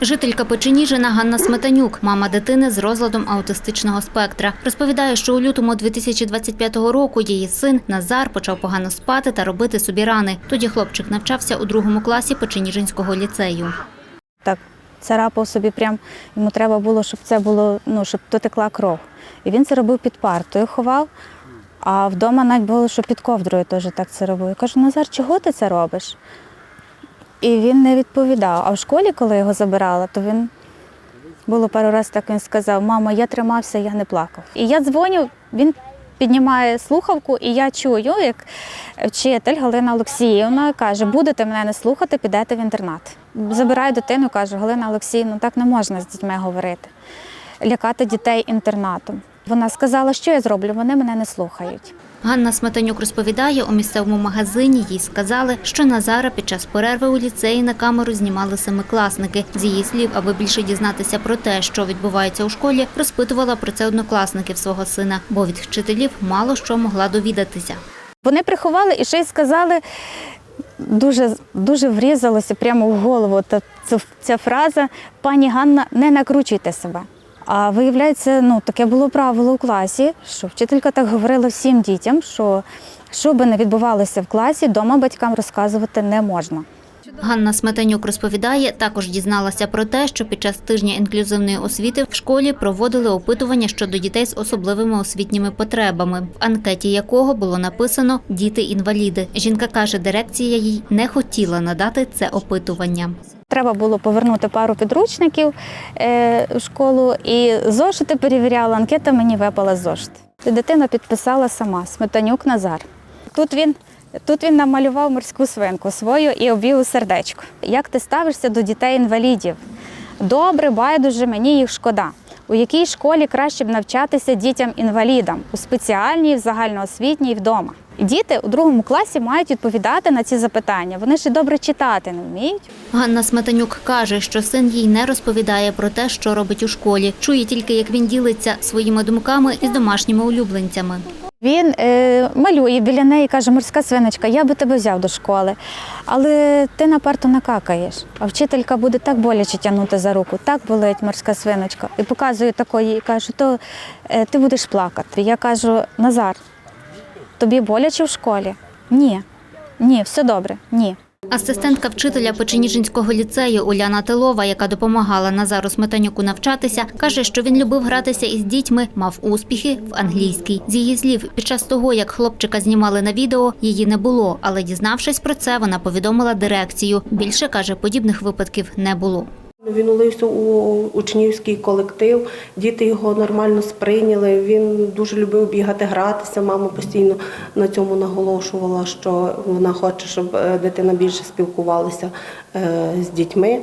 Жителька Печеніжина Ганна Сметанюк, мама дитини з розладом аутистичного спектра, розповідає, що у лютому 2025 року її син Назар почав погано спати та робити собі рани. Тоді хлопчик навчався у другому класі Печеніжинського ліцею. так царапав собі прям, йому треба було, щоб це було, ну, щоб дотекла кров. І він це робив під партою, ховав, а вдома навіть було, що під ковдрою теж так це робив. Я кажу, Назар, чого ти це робиш? І він не відповідав. А в школі, коли його забирала, то він було пару разів так він сказав: Мама, я тримався, я не плакав. І я дзвоню, він піднімає слухавку, і я чую, як вчитель Галина Олексіївна каже: будете мене не слухати, підете в інтернат. Забираю дитину, кажу, Галина Олексіївна, так не можна з дітьми говорити, лякати дітей інтернатом. Вона сказала, що я зроблю, вони мене не слухають. Ганна Сметанюк розповідає, у місцевому магазині їй сказали, що Назара під час перерви у ліцеї на камеру знімали семикласники. З її слів, аби більше дізнатися про те, що відбувається у школі, розпитувала про це однокласників свого сина, бо від вчителів мало що могла довідатися. Вони приховали і ще й сказали, дуже, дуже врізалося прямо в голову та ця, фраза Пані Ганна, не накручуйте себе. А виявляється, ну таке було правило у класі, що вчителька так говорила всім дітям, що що би не відбувалося в класі, вдома батькам розказувати не можна. Ганна Сметанюк розповідає, також дізналася про те, що під час тижня інклюзивної освіти в школі проводили опитування щодо дітей з особливими освітніми потребами, в анкеті якого було написано Діти-інваліди. Жінка каже, дирекція їй не хотіла надати це опитування. Треба було повернути пару підручників е, в школу і зошити перевіряла. Анкета мені випала зошит. Дитина підписала сама Сметанюк Назар. Тут він, тут він намалював морську свинку свою і обвів сердечко. Як ти ставишся до дітей-інвалідів? Добре, байдуже, мені їх шкода. У якій школі краще б навчатися дітям-інвалідам? У спеціальній, в загальноосвітній, вдома. Діти у другому класі мають відповідати на ці запитання. Вони ще добре читати не вміють. Ганна Сметанюк каже, що син їй не розповідає про те, що робить у школі. Чує тільки, як він ділиться своїми думками із домашніми улюбленцями. Він е, малює біля неї, каже, морська свиночка, я би тебе взяв до школи, але ти на парту накакаєш. А вчителька буде так боляче тягнути за руку, так болить морська свиночка. І показує такої, і кажу, то е, ти будеш плакати. Я кажу, Назар, тобі боляче в школі? Ні. Ні, все добре, ні. Асистентка вчителя Печеніжинського ліцею Уляна Тилова, яка допомагала Назару Сметанюку навчатися, каже, що він любив гратися із дітьми, мав успіхи в англійській. З її слів, під час того, як хлопчика знімали на відео, її не було. Але дізнавшись про це, вона повідомила дирекцію. Більше каже, подібних випадків не було. Він улився у учнівський колектив, діти його нормально сприйняли. Він дуже любив бігати, гратися. Мама постійно на цьому наголошувала, що вона хоче, щоб е, дитина більше спілкувалася е, з дітьми.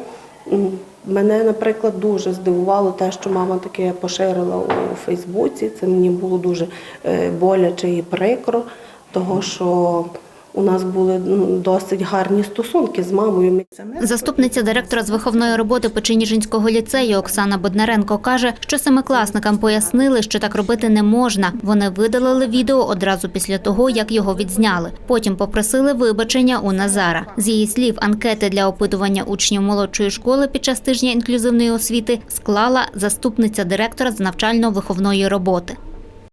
Мене, наприклад, дуже здивувало те, що мама таке поширила у Фейсбуці. Це мені було дуже е, боляче і прикро, того що у нас були ну, досить гарні стосунки з мамою. Заступниця директора з виховної роботи Печеніжинського ліцею Оксана Боднаренко каже, що семикласникам пояснили, що так робити не можна. Вони видалили відео одразу після того, як його відзняли. Потім попросили вибачення у Назара. З її слів, анкети для опитування учнів молодшої школи під час тижня інклюзивної освіти склала заступниця директора з навчально-виховної роботи.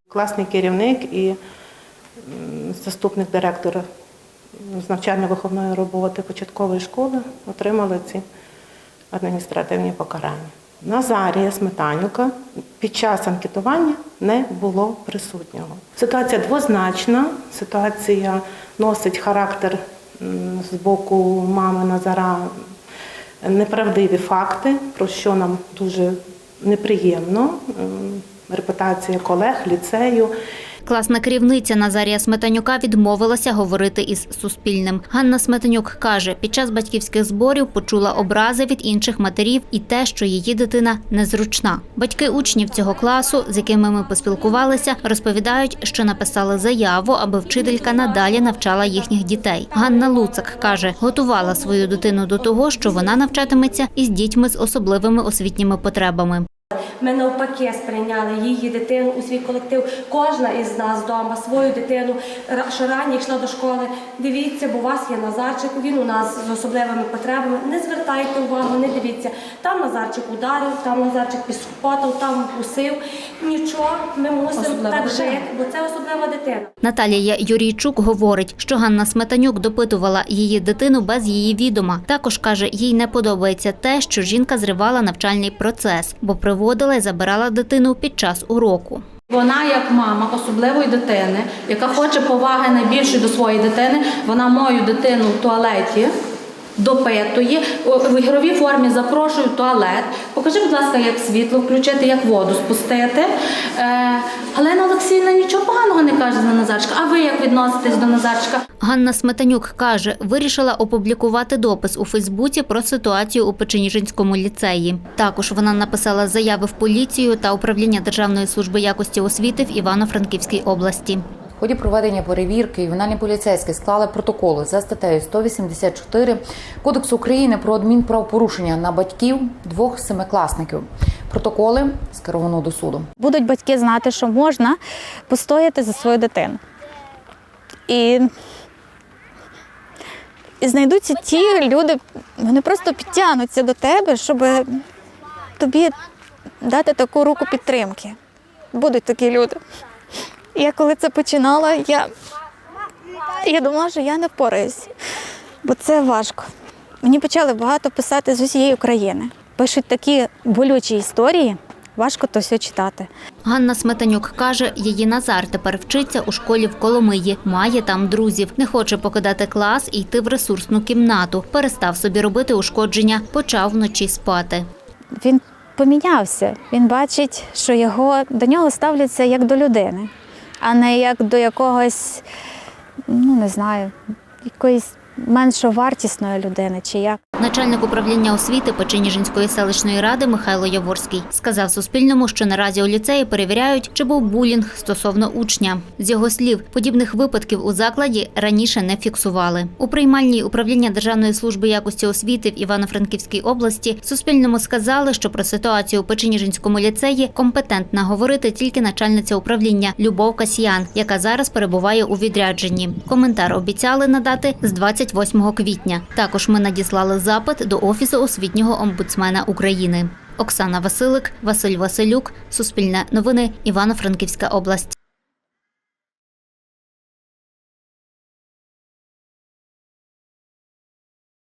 Класний керівник і заступник директора з навчально-виховної роботи початкової школи отримали ці адміністративні покарання. Назарія Сметанюка під час анкетування не було присутнього. Ситуація двозначна, ситуація носить характер з боку мами Назара неправдиві факти, про що нам дуже неприємно. Репутація колег, ліцею. Класна керівниця Назарія Сметанюка відмовилася говорити із Суспільним. Ганна Сметанюк каже, під час батьківських зборів почула образи від інших матерів і те, що її дитина незручна. Батьки учнів цього класу, з якими ми поспілкувалися, розповідають, що написали заяву, аби вчителька надалі навчала їхніх дітей. Ганна Луцак каже, готувала свою дитину до того, що вона навчатиметься із дітьми з особливими освітніми потребами. Ми навпаки сприйняли її дитину у свій колектив. Кожна із нас вдома свою дитину, що рані йшла до школи. Дивіться, бо у вас є Назарчик, він у нас з особливими потребами. Не звертайте увагу, не дивіться. Там Назарчик ударив, там Назарчик піскотав, там укусив. Нічого, ми мусимо так жити, бо це особлива дитина. Наталія Юрійчук говорить, що Ганна Сметанюк допитувала її дитину без її відома. Також каже, їй не подобається те, що жінка зривала навчальний процес, бо приводила і забирала дитину під час уроку. Вона, як мама особливої дитини, яка хоче поваги найбільшої до своєї дитини, вона мою дитину в туалеті допитує, в ігровій формі запрошує в туалет. Покажи, будь ласка, як світло включити, як воду спустити. Е, Галина Олексійовна нічого поганого не каже за Назарчика. А ви як відноситесь до Назарчика? Ганна Сметанюк каже, вирішила опублікувати допис у Фейсбуці про ситуацію у Печеніжинському ліцеї. Також вона написала заяви в поліцію та управління Державної служби якості освіти в Івано-Франківській області. Ході проведення перевірки ювенальні поліцейські склали протоколи за статтею 184 Кодексу України про адмінправопорушення на батьків двох семикласників. Протоколи скеровано до суду. Будуть батьки знати, що можна постояти за свою дитину. І, і знайдуться ті люди, вони просто підтягнуться до тебе, щоб тобі дати таку руку підтримки. Будуть такі люди. Я коли це починала, я, я думала, що я не впораюсь, бо це важко. Мені почали багато писати з усієї України. Пишуть такі болючі історії, важко то все читати. Ганна Сметанюк каже, її Назар тепер вчиться у школі в Коломиї, має там друзів, не хоче покидати клас і йти в ресурсну кімнату. Перестав собі робити ушкодження, почав вночі спати. Він помінявся. Він бачить, що його до нього ставляться як до людини, а не як до якогось, ну не знаю, якоїсь меншовартісної людини чи як. Начальник управління освіти Печеніжинської селищної ради Михайло Яворський сказав Суспільному, що наразі у ліцеї перевіряють, чи був булінг стосовно учня. З його слів, подібних випадків у закладі раніше не фіксували. У приймальній управління Державної служби якості освіти в Івано-Франківській області Суспільному сказали, що про ситуацію у Печеніжинському ліцеї компетентна говорити тільки начальниця управління Любов Касьян, яка зараз перебуває у відрядженні. Коментар обіцяли надати з 28 квітня. Також ми надіслали запит до Офісу освітнього омбудсмена України. Оксана Василик, Василь Василюк, Суспільне новини, Івано-Франківська область.